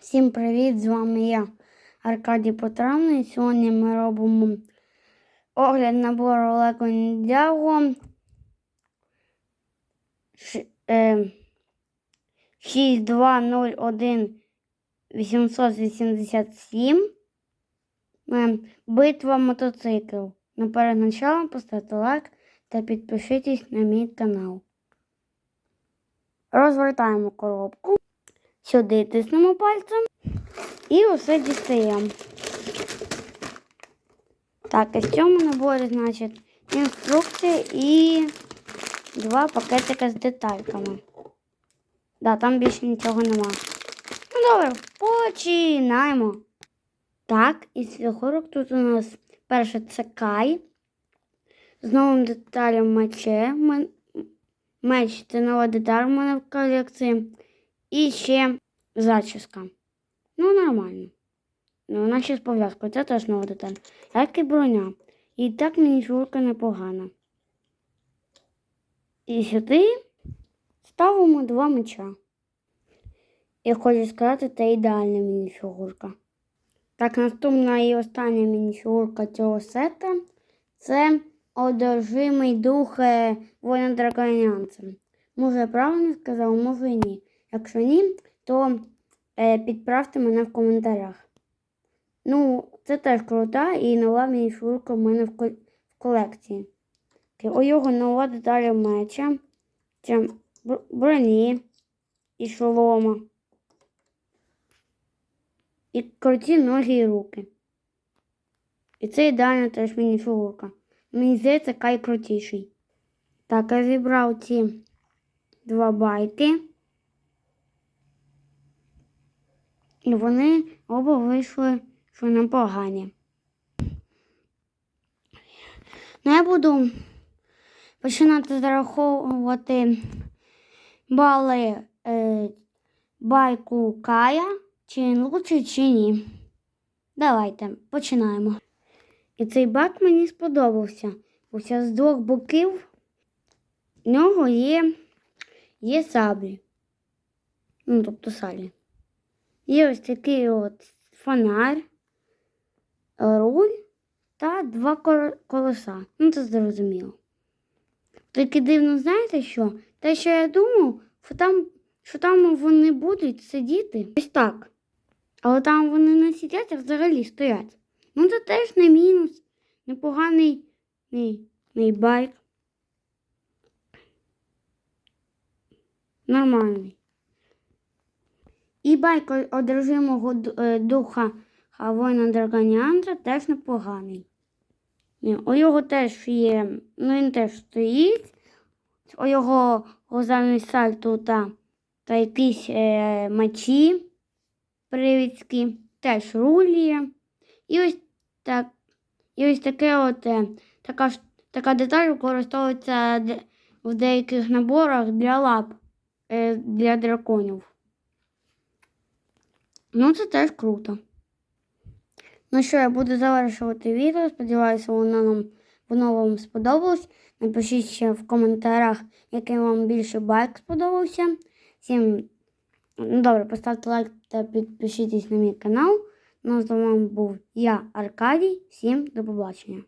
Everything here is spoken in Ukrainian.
Всім привіт! З вами я, Аркадій Потравний. Сьогодні ми робимо огляд набору Ш- е, 6201 887 Е, Битва мотоциклів. Ну, перед началом поставте лайк та підпишитесь на мій канал. Розвертаємо коробку. Сюди тиснемо пальцем і усе дістаємо. Так, і в цьому наборі, значить, інструкція і два пакетика з детальками. Да, там більше нічого нема. Ну добре, починаємо. Так, із фігурок тут у нас перше це Кай. З новим деталем мече. Меч це нова деталь у мене в колекції. І ще зачіска. Ну, нормально. Ну, вона ще з пов'язкою, це теж нова деталь. Як і броня. І так мініатюрка непогана. І сюди ставимо два меча. Я хочу сказати, це ідеальна мініфігурка. Так, наступна і остання мініфігурка цього сета це одержимий дух е, воїна драконянця. Може, я правильно сказав, може і ні. Якщо ні, то е, підправте мене в коментарях. Ну, це теж крута і нова мініфігурка в мене в, кол- в колекції. У його нова деталі меча, броні і шолома. І круті ноги і руки. І це ідеальна теж мініфігурка. Мені здається, кай крутіший. Так, я зібрав ці два байки. І вони оба вийшли, що непогані. Ну, я буду починати зараховувати бали е, байку Кая, чи він лучший, чи ні. Давайте починаємо. І цей байк мені сподобався. Уся з двох боків в нього є, є саблі. Ну, тобто салі. Є ось такий от фонарь, руль та два колеса. Ну, це зрозуміло. Тільки дивно, знаєте що? Те, що я думав, що там, що там вони будуть сидіти ось так. Але там вони не сидять, а взагалі стоять. Ну, це теж не мінус. Непоганий не, не байк. Нормальний. І байк одержимого е, духа воїна Драгоніандра теж непоганий. У його теж є, ну він теж стоїть. У його глазами сальто та, та якісь е, мечі привідські, теж рулі. І ось так, і ось таке от, е, така, така деталь використовується в деяких наборах для лап е, для драконів. Ну, це теж круто. Ну що, я буду завершувати відео. Сподіваюся, воно нам воно вам сподобалось. Напишіть ще в коментарях, який вам більше байк сподобався. Всім ну, добре, поставте лайк та підпишіться на мій канал. Ну, з вами був я, Аркадій. Всім до побачення.